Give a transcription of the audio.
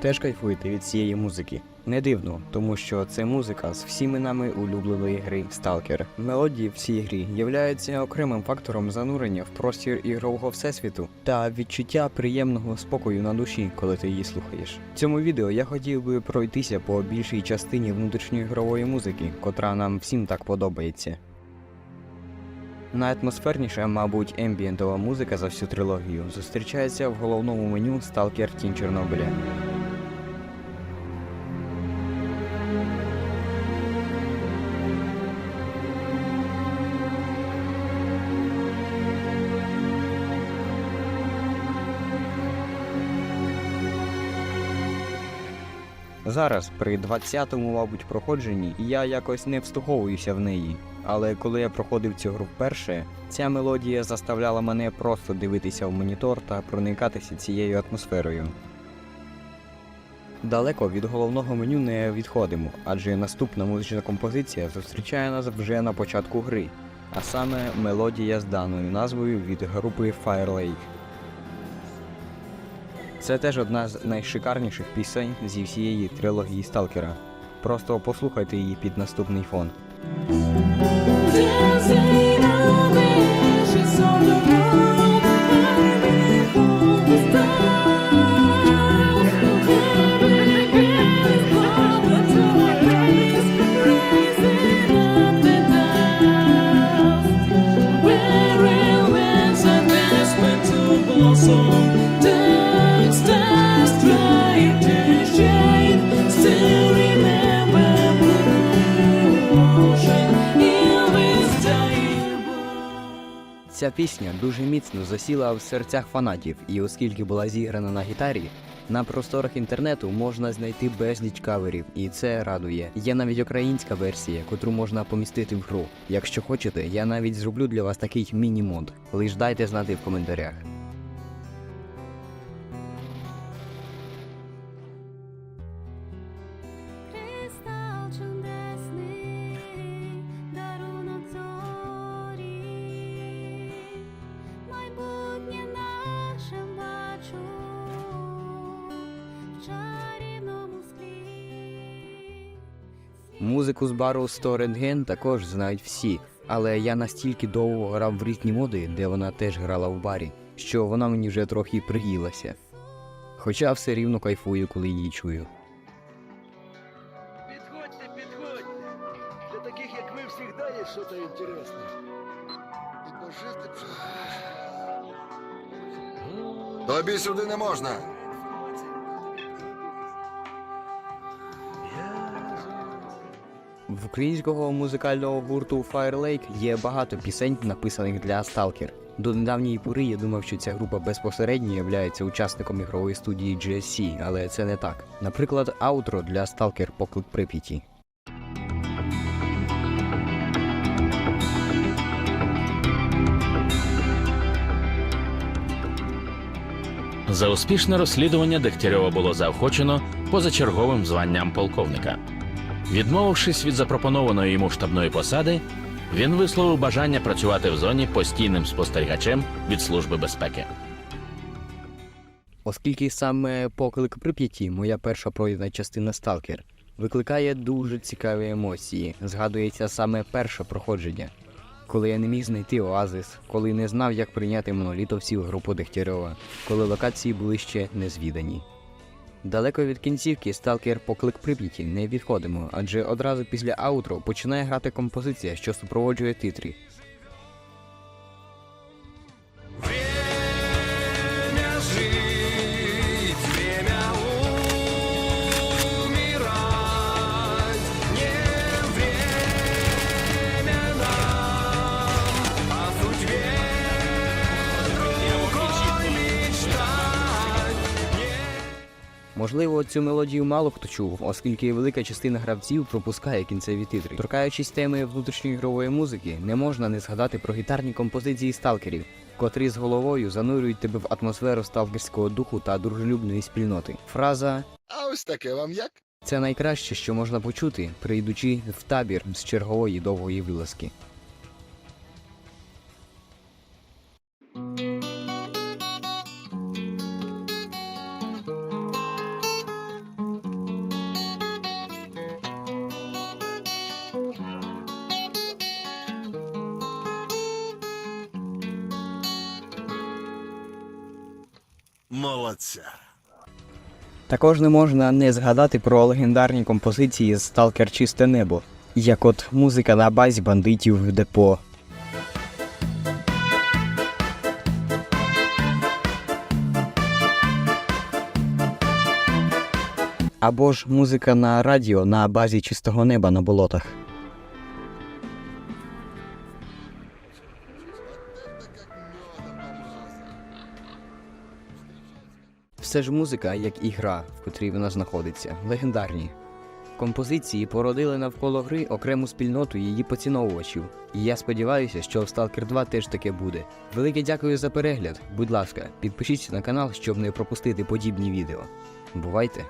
теж кайфуєте від цієї музики. Не дивно, тому що це музика з всіми нами улюбленої гри Stalker. Мелодії в цій грі являються окремим фактором занурення в простір ігрового всесвіту та відчуття приємного спокою на душі, коли ти її слухаєш. В цьому відео я хотів би пройтися по більшій частині внутрішньої ігрової музики, котра нам всім так подобається. Найатмосферніша, мабуть, ембієнтова музика за всю трилогію зустрічається в головному меню Stalker Тінь Чорнобиля. Зараз, при 20-му, мабуть, проходженні, я якось не встуховуюся в неї. Але коли я проходив цю гру вперше, ця мелодія заставляла мене просто дивитися в монітор та проникатися цією атмосферою. Далеко від головного меню не відходимо, адже наступна музична композиція зустрічає нас вже на початку гри, а саме мелодія з даною назвою від групи Firelake. Це теж одна з найшикарніших пісень зі всієї трилогії Сталкера. Просто послухайте її під наступний фон. Ця пісня дуже міцно засіла в серцях фанатів, і оскільки була зіграна на гітарі, на просторах інтернету можна знайти безліч каверів, і це радує. Є навіть українська версія, котру можна помістити в гру. Якщо хочете, я навіть зроблю для вас такий міні-мод. Лиш дайте знати в коментарях. Музику з бару 100 рентген також знають всі, але я настільки довго грав в різні моди, де вона теж грала в барі, що вона мені вже трохи приїлася. Хоча все рівно кайфую, коли її чую. Підходьте, підходьте. Для таких, як ви, всегда є щось інтересне. Тобі сюди не можна. В українського музикального гурту Firelake є багато пісень, написаних для Stalker. До недавньої пори я думав, що ця група безпосередньо є учасником ігрової студії GSC, але це не так. Наприклад, аутро для Stalker Поклик Прип'яті. За успішне розслідування Дегтярьова було заохочено позачерговим званням полковника. Відмовившись від запропонованої йому штабної посади, він висловив бажання працювати в зоні постійним спостерігачем від Служби безпеки. Оскільки саме поклик Прип'яті, моя перша пройдена частина Сталкер, викликає дуже цікаві емоції. Згадується саме перше проходження, коли я не міг знайти оазис, коли не знав, як прийняти монолітовців групу Дегтярьова, коли локації були ще незвідані. Далеко від кінцівки сталкер поклик Прип'яті не відходимо, адже одразу після аутро починає грати композиція, що супроводжує титрі. Можливо, цю мелодію мало хто чув, оскільки велика частина гравців пропускає кінцеві титри. Торкаючись теми внутрішньої ігрової музики, не можна не згадати про гітарні композиції сталкерів, котрі з головою занурюють тебе в атмосферу сталкерського духу та дружелюбної спільноти. Фраза А ось таке вам як? це найкраще, що можна почути, прийдучи в табір з чергової довгої вилазки. Молодця. Також не можна не згадати про легендарні композиції Сталкер Чисте небо, як от музика на базі бандитів депо. Або ж музика на радіо на базі чистого неба на болотах. Все ж музика, як і гра, в котрій вона знаходиться, легендарні. Композиції породили навколо гри окрему спільноту її поціновувачів. І я сподіваюся, що в Stalker 2 теж таке буде. Велике дякую за перегляд. Будь ласка, підпишіться на канал, щоб не пропустити подібні відео. Бувайте!